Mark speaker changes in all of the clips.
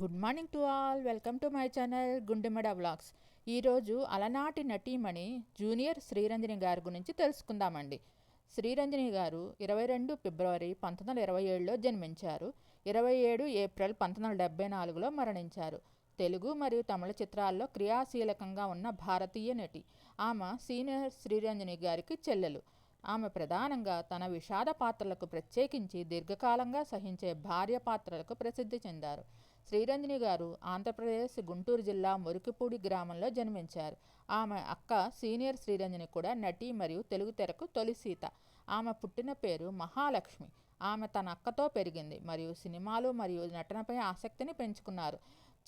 Speaker 1: Good morning to all. Welcome to my channel Gundemada vlogs. ఈరోజు అలనాటి నటీమణి junior Sriranjani గారి గురించి తెలుసుకుందామండి. శ్రీరంజని గారు ఇరవై రెండు ఫిబ్రవరి పంతొమ్మిది వందల ఇరవై ఏడులో జన్మించారు. ఇరవై ఏడు ఏప్రిల్ పంతొమ్మిది వందల డెబ్బై నాలుగులో మరణించారు. తెలుగు మరియు తమిళ చిత్రాల్లో క్రియాశీలకంగా ఉన్న భారతీయ నటి. ఆమె సీనియర్ శ్రీరంజని గారికి చెల్లెలు. ఆమె ప్రధానంగా తన విషాద పాత్రలకు ప్రత్యేకించి దీర్ఘకాలంగా సహించే భార్య పాత్రలకు ప్రసిద్ధి చెందారు. శ్రీరంజని గారు ఆంధ్రప్రదేశ్ గుంటూరు జిల్లా మురికిపూడి గ్రామంలో జన్మించారు. ఆమె అక్క సీనియర్ శ్రీరంజని కూడా నటి మరియు తెలుగు తెరకు తొలి సీత. ఆమె పుట్టిన పేరు మహాలక్ష్మి. ఆమె తన అక్కతో పెరిగింది మరియు సినిమాలు మరియు నటనపై ఆసక్తిని పెంచుకున్నారు.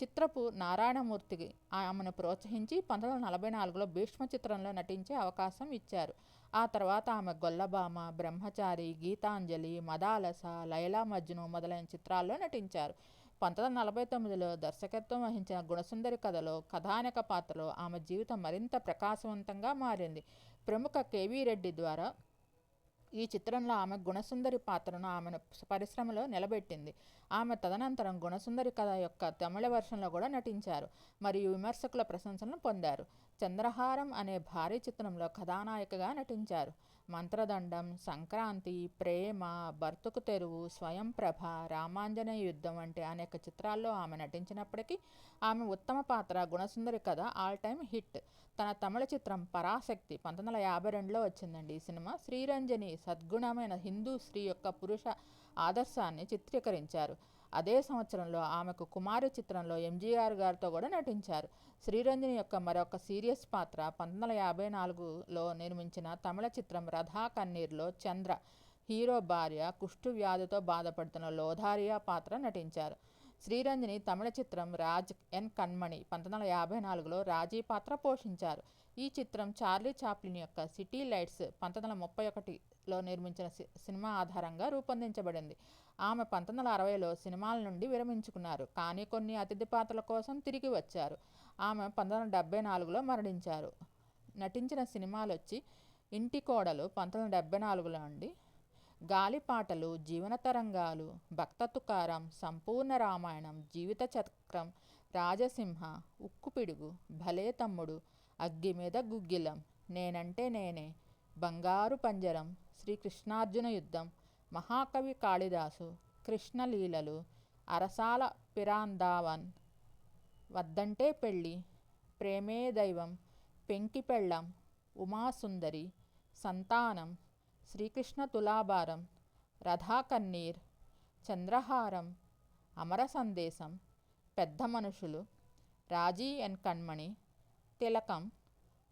Speaker 1: చిత్రపు నారాయణమూర్తికి ఆమెను ప్రోత్సహించి పంతొమ్మిది వందల నలభై నాలుగులో భీష్మ చిత్రంలో నటించే అవకాశం ఇచ్చారు. ఆ తర్వాత ఆమె గొల్లబామ బ్రహ్మచారి గీతాంజలి మదాలస లైలా మజ్ను మొదలైన చిత్రాల్లో నటించారు. పంతొమ్మిది వందల నలభై తొమ్మిదిలో దర్శకత్వం వహించిన గుణసుందరి కథలో కథానక పాత్రలో ఆమె జీవితం మరింత ప్రకాశవంతంగా మారింది. ప్రముఖ కేవీ రెడ్డి ద్వారా ఈ చిత్రంలో ఆమె గుణసుందరి పాత్రను ఆమెను పరిశ్రమలో నిలబెట్టింది. ఆమె తదనంతరం గుణసుందరి కథ యొక్క తమిళ వర్షన్లో కూడా నటించారు మరియు విమర్శకుల ప్రశంసలను పొందారు. చంద్రహారం అనే భారీ చిత్రంలో కథానాయికగా నటించారు. మంత్రదండం సంక్రాంతి ప్రేమ బర్తుకు తెరువు స్వయంప్రభ రామాంజనేయ యుద్ధం వంటి అనేక చిత్రాల్లో ఆమె నటించినప్పటికీ ఆమె ఉత్తమ పాత్ర Gunasundari Katha all time hit. తన తమిళ చిత్రం పరాశక్తి పంతొమ్మిది వందల యాభై రెండులో వచ్చిందండి. ఈ సినిమా శ్రీరంజని సద్గుణమైన హిందూ స్త్రీ యొక్క పురుష ఆదర్శాన్ని చిత్రీకరించారు. అదే సంవత్సరంలో ఆమెకు కుమారి చిత్రంలో ఎంజీఆర్ గారితో కూడా నటించారు. శ్రీరంజని యొక్క మరొక సీరియస్ పాత్ర పంతొమ్మిది వందల యాభై నాలుగులో నిర్మించిన తమిళ చిత్రం రథా కన్నీర్లో చంద్ర హీరో భార్య కుష్టు వ్యాధితో బాధపడుతున్న లోధారియా పాత్ర నటించారు. శ్రీరంజని తమిళ చిత్రం రాజ్ ఎన్ కన్మణి పంతొమ్మిది వందల యాభై నాలుగులో రాజీ పాత్ర పోషించారు. ఈ చిత్రం చార్లీ చాప్లిన్ యొక్క సిటీ లైట్స్ పంతొమ్మిది వందల ముప్పై ఒకటిలో నిర్మించిన సినిమా ఆధారంగా రూపొందించబడింది. ఆమె పంతొమ్మిది వందల అరవైలో సినిమాల నుండి విరమించుకున్నారు. కానీ కొన్ని అతిథి పాత్రల కోసం తిరిగి వచ్చారు. ఆమె పంతొమ్మిది వందల డెబ్బై నాలుగులో మరణించారు. నటించిన సినిమాలు వచ్చి ఇంటి కోడలు పంతొమ్మిది వందల డెబ్బై నాలుగులో అండి గాలిపాటలు జీవన తరంగాలు భక్త తుకారం సంపూర్ణ రామాయణం జీవిత చక్రం రాజసింహ ఉక్కుపిడుగు భలే తమ్ముడు అగ్గి మీద గుగ్గిలం. నేనంటే నేనే. బంగారు పంజరం శ్రీకృష్ణార్జున యుద్ధం మహాకవి కాళిదాసు కృష్ణలీలలు అరసాల పిరాందావన్. వద్దంటే పెళ్ళి ప్రేమే దైవం పెంకి పెళ్ళం ఉమాసుందరి సంతానం శ్రీకృష్ణ తులాభారం రథాకన్నీర్ చంద్రహారం అమర సందేశం పెద్ద మనుషులు రాజీ ఎన్ కణ్మణి తిలకం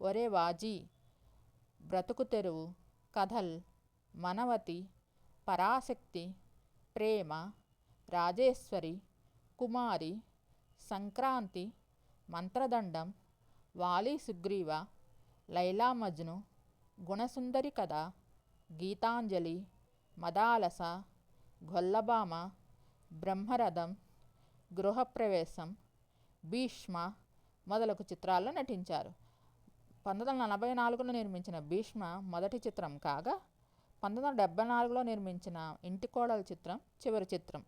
Speaker 1: ఒరే వాజీ బ్రతుకు తెరువు కథల్ మనవతి పరాశక్తి ప్రేమ రాజేశ్వరి కుమారి సంక్రాంతి మంత్రదండం వాలి సుగ్రీవ లైలా మజ్ను గుణసుందరి కథ గీతాంజలి మదాలస గొల్లభామ బ్రహ్మరథం గృహప్రవేశం భీష్మ మొదలగు చిత్రాల్లో నటించారు. పంతొమ్మిది వందల నలభై నాలుగులో నిర్మించిన భీష్మ మొదటి చిత్రం కాగా పంతొమ్మిది వందల డెబ్బై నాలుగులో నిర్మించిన ఇంటి కోడల చిత్రం చివరి చిత్రం.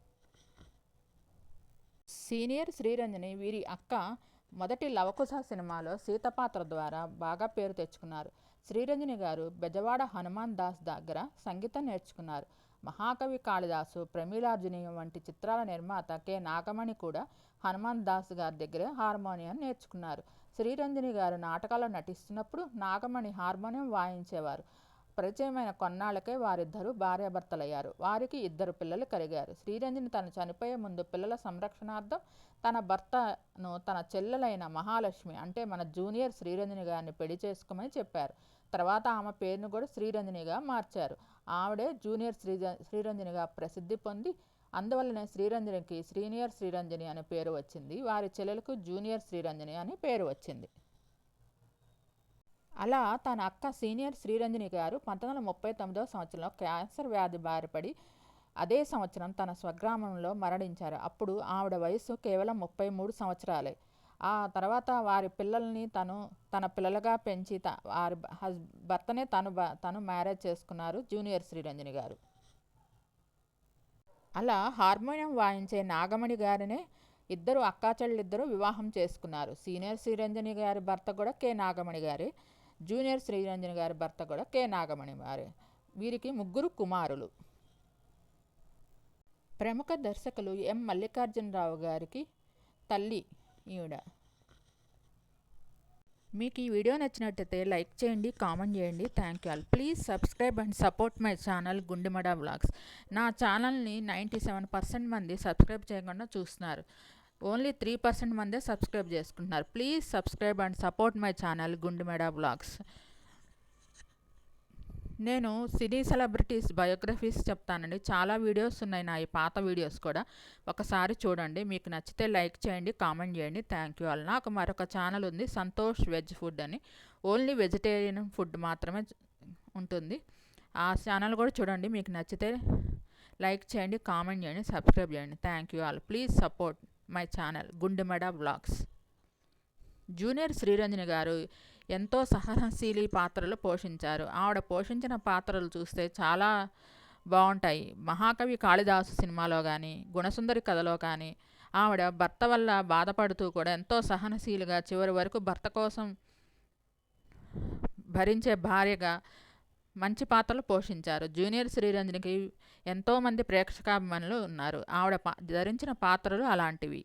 Speaker 1: సీనియర్ శ్రీరంజని వీరి అక్క మొదటి లవకుశ సినిమాలో సీత పాత్ర ద్వారా బాగా పేరు తెచ్చుకున్నారు. శ్రీరంజని గారు బెజవాడ హనుమాన్ దాస్ దగ్గర సంగీతం నేర్చుకున్నారు. మహాకవి కాళిదాసు ప్రమీలార్జుని వంటి చిత్రాల నిర్మాత కె. నాగమణి కూడా హనుమాన్ దాస్ గారి దగ్గర హార్మోనియం నేర్చుకున్నారు. శ్రీరంజని గారు నాటకాల్లో నటిస్తున్నప్పుడు నాగమణి హార్మోనియం వాయించేవారు. పరిచయమైన కొన్నాళ్ళకే వారిద్దరూ భార్యాభర్తలయ్యారు. వారికి ఇద్దరు పిల్లలు కలిగారు. శ్రీరంజని తను చనిపోయే ముందు పిల్లల సంరక్షణార్థం తన భర్తను తన చెల్లెలైన మహాలక్ష్మి అంటే మన జూనియర్ శ్రీరంజని గారిని పెళ్ళి చేసుకోమని చెప్పారు. తర్వాత ఆమె పేరును కూడా శ్రీరంజనిగా మార్చారు. ఆవిడే జూనియర్ శ్రీ శ్రీరంజనిగా ప్రసిద్ధి పొంది అందువల్లనే శ్రీరంజనికి సీనియర్ శ్రీరంజని అనే పేరు వచ్చింది. వారి చెల్లెలకు జూనియర్ శ్రీరంజని అని పేరు వచ్చింది. అలా తన అక్క సీనియర్ శ్రీరంజని గారు పంతొమ్మిది వందల ముప్పై తొమ్మిదవ సంవత్సరంలో క్యాన్సర్ వ్యాధి బారిపడి అదే సంవత్సరం తన స్వగ్రామంలో మరణించారు. అప్పుడు ఆవిడ వయసు కేవలం ముప్పై మూడు సంవత్సరాలే. ఆ తర్వాత వారి పిల్లల్ని తను తన పిల్లలుగా పెంచి త వారి హస్ భర్తనే తను తను మ్యారేజ్ చేసుకున్నారు జూనియర్ శ్రీరంజని గారు. అలా హార్మోనియం వాయించే నాగమణి గారినే ఇద్దరు అక్కా చెల్లిద్దరూ వివాహం చేసుకున్నారు. సీనియర్ శ్రీరంజని గారి భర్త కూడా కె. నాగమణి గారి. జూనియర్ శ్రీరంజన్ గారి భర్త కూడా కె. నాగమణి గారి వీరికి ముగ్గురు కుమారులు. ప్రముఖ దర్శకులు ఎం. మల్లికార్జునరావు గారికి తల్లి ఈవిడ. మీకు ఈ వీడియో నచ్చినట్టయితే లైక్ చేయండి కామెంట్ చేయండి. Thank you all. Please subscribe and support my channel Gundemada vlogs. నా ఛానల్ని నైంటీ సెవెన్ పర్సెంట్ మంది సబ్స్క్రైబ్ చేయకుండా చూస్తున్నారు. ఓన్లీ త్రీ పర్సెంట్ మందే సబ్స్క్రైబ్ చేసుకుంటున్నారు. Please subscribe and support my channel Gundemeda blogs. నేను సినీ సెలబ్రిటీస్ బయోగ్రఫీస్ చెప్తానండి. చాలా వీడియోస్ ఉన్నాయి నా ఈ పాత వీడియోస్ కూడా. ఒకసారి చూడండి. మీకు నచ్చితే లైక్ చేయండి కామెంట్ చేయండి. థ్యాంక్ యూ అల్ నాకు మరొక ఛానల్ ఉంది సంతోష్ వెజ్ ఫుడ్ అని. ఓన్లీ వెజిటేరియన్ ఫుడ్ మాత్రమే ఉంటుంది. ఆ ఛానల్ కూడా చూడండి. మీకు నచ్చితే లైక్ చేయండి కామెంట్ చేయండి సబ్స్క్రైబ్ చేయండి. Thank you all. Please support. My channel Gundemeda blogs. Junior Sriranjani గారు ఎంతో సహనశీలి పాత్రలు పోషించారు. ఆవిడ పోషించిన పాత్రలు చూస్తే చాలా బాగుంటాయి. మహాకవి కాళిదాసు సినిమాలో కానీ గుణసుందరి కథలో కానీ ఆవిడ భర్త వల్ల బాధపడుతూ కూడా ఎంతో సహనశీలిగా చివరి వరకు భర్త కోసం భరించే భార్యగా మంచి పాత్రలు పోషించారు. జూనియర్ శ్రీరంజనికి ఎంతోమంది ప్రేక్షకాభిమానులు ఉన్నారు. ఆవిడ ధరించిన పాత్రలు అలాంటివి.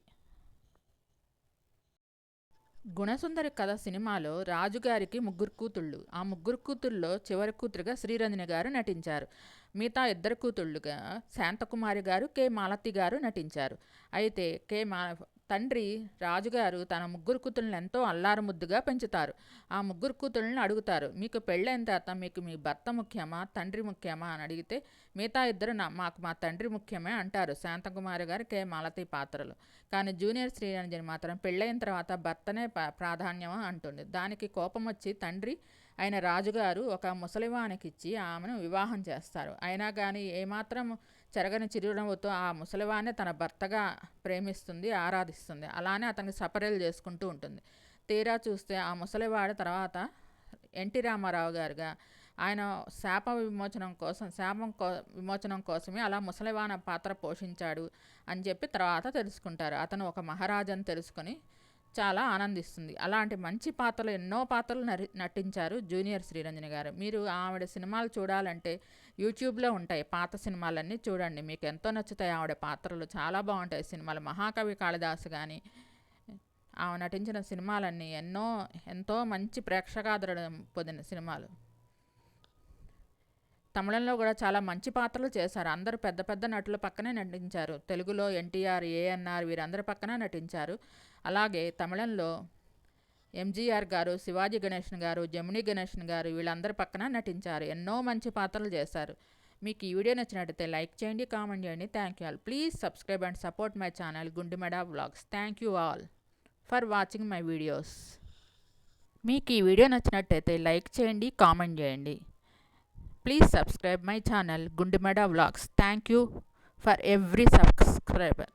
Speaker 1: గుణసుందరి కథ సినిమాలో రాజుగారికి ముగ్గురు కూతుళ్ళు. ఆ ముగ్గురు కూతుళ్ళలో చివరి కూతురుగా శ్రీరంజని గారు నటించారు. మిగతా ఇద్దరు కూతుళ్ళుగా శాంతకుమారి గారు కె. మాలతి గారు నటించారు. అయితే కె. మా తండ్రి రాజుగారు తన ముగ్గురు కూతుళ్ళని ఎంతో అల్లారు ముద్దుగా పెంచుతారు. ఆ ముగ్గురు కూతుళ్ళని అడుగుతారు మీకు పెళ్ళైన తర్వాత మీకు మీ భర్త ముఖ్యమా తండ్రి ముఖ్యమా? అని అడిగితే మిగతా ఇద్దరు నా మాకు మా తండ్రి ముఖ్యమే అంటారు శాంతకుమారి గారు కే. మాలతి పాత్రలు. కానీ జూనియర్ శ్రీరంజని మాత్రం పెళ్ళైన తర్వాత భర్తనే ప్రాధాన్యమా అంటుంది. దానికి కోపం వచ్చి తండ్రి ఆయన రాజుగారు ఒక ముసలివానికిచ్చి ఆమెను వివాహం చేస్తారు. అయినా కానీ ఏమాత్రం చెరగని చిరునవ్వుతో ఆ ముసలివాణ్ణి తన భర్తగా ప్రేమిస్తుంది ఆరాధిస్తుంది. అలానే అతనికి సపరేలు చేసుకుంటూ ఉంటుంది. తీరా చూస్తే ఆ ముసలివాడు తర్వాత ఎన్టీ రామారావు గారుగా ఆయన శాప విమోచనం కోసం శాపం కో విమోచనం కోసమే అలా ముసలివాన పాత్ర పోషించాడు అని చెప్పి తర్వాత తెలుసుకుంటారు. అతను ఒక మహారాజని తెలుసుకొని చాలా ఆనందిస్తుంది. అలాంటి మంచి పాత్రలు ఎన్నో పాత్రలు నటించారు జూనియర్ శ్రీరంజని గారు. మీరు ఆవిడ సినిమాలు చూడాలంటే యూట్యూబ్లో ఉంటాయి పాత సినిమాలన్నీ చూడండి. మీకు ఎంతో నచ్చుతాయి ఆవిడ పాత్రలు. చాలా బాగుంటాయి సినిమాలు. మహాకవి కాళిదాసు కానీ ఆమె నటించిన సినిమాలన్నీ ఎన్నో ఎంతో మంచి ప్రేక్షకాదరణ పొందిన సినిమాలు. తమిళంలో కూడా చాలా మంచి పాత్రలు చేశారు. అందరూ పెద్ద పెద్ద నటుల పక్కనే నటించారు. తెలుగులో ఎన్టీఆర్ ఏఎన్ఆర్ వీరందరి పక్కన నటించారు. అలాగే తమిళంలో ఎంజీఆర్ గారు శివాజీ గణేషన్ గారు జముని గణేషన్ గారు వీళ్ళందరి పక్కన నటించారు. ఎన్నో మంచి పాత్రలు చేశారు. మీకు ఈ వీడియో నచ్చినట్టయితే లైక్ చేయండి కామెంట్ చేయండి. Thank you all. Please subscribe and support my channel Gundimeda vlogs. Thank you all for watching my videos. మీకు ఈ వీడియో నచ్చినట్టయితే లైక్ చేయండి కామెంట్ చేయండి. Please subscribe my channel Gundimeda vlogs thank you for every subscriber